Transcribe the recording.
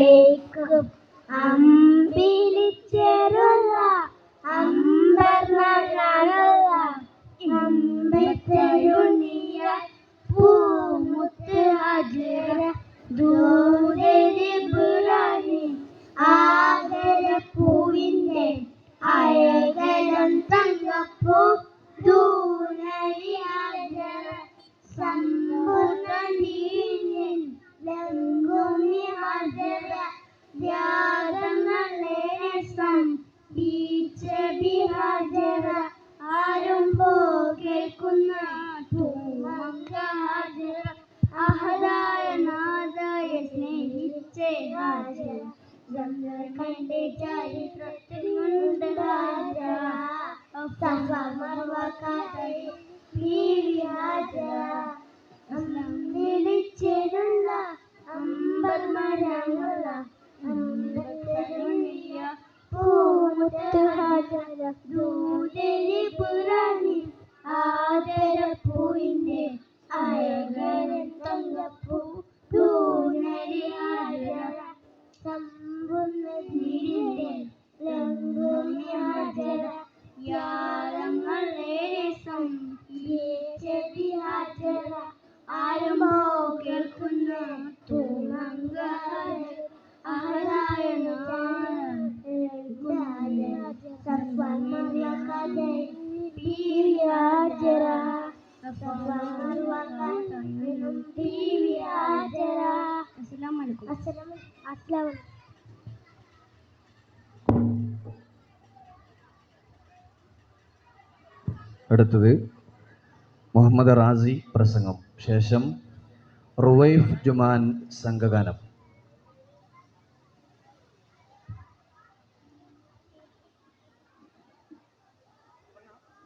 കളിക്കും. അമ്പിളിച്ചേരുള്ള അമ്പർണ അമ്പത്തരുണിയ പൂമുത്ത് ഹജറ ദൂരരി ബുറാനി ആദരപ്പൂവിന്റെ അഴകരം തങ്ങപ്പൂ ദൂരരി ഹജറ ഹാജര കണ്ടേ ചരിത്രത്തിൽ കൊണ്ട് ഹാജര സമർവകാതെ ഹാജര വിളിച്ചിരുന്ന അമ്പൽ മരമുള്ള സമ്പുന്നതിരിന്റെ ലംഘുമി ഹാജര യാരങ്ങളേറെ സംഭീച്ചതി ഹാജര ആരുമോ കേൾക്കുന്ന തൂമങ്ക അസ്സലാമു അടുത്തത് മുഹമ്മദ് റാസി പ്രസംഗം. ശേഷം റുവൈഫ് ജുമാൻ സംഘഗാനം.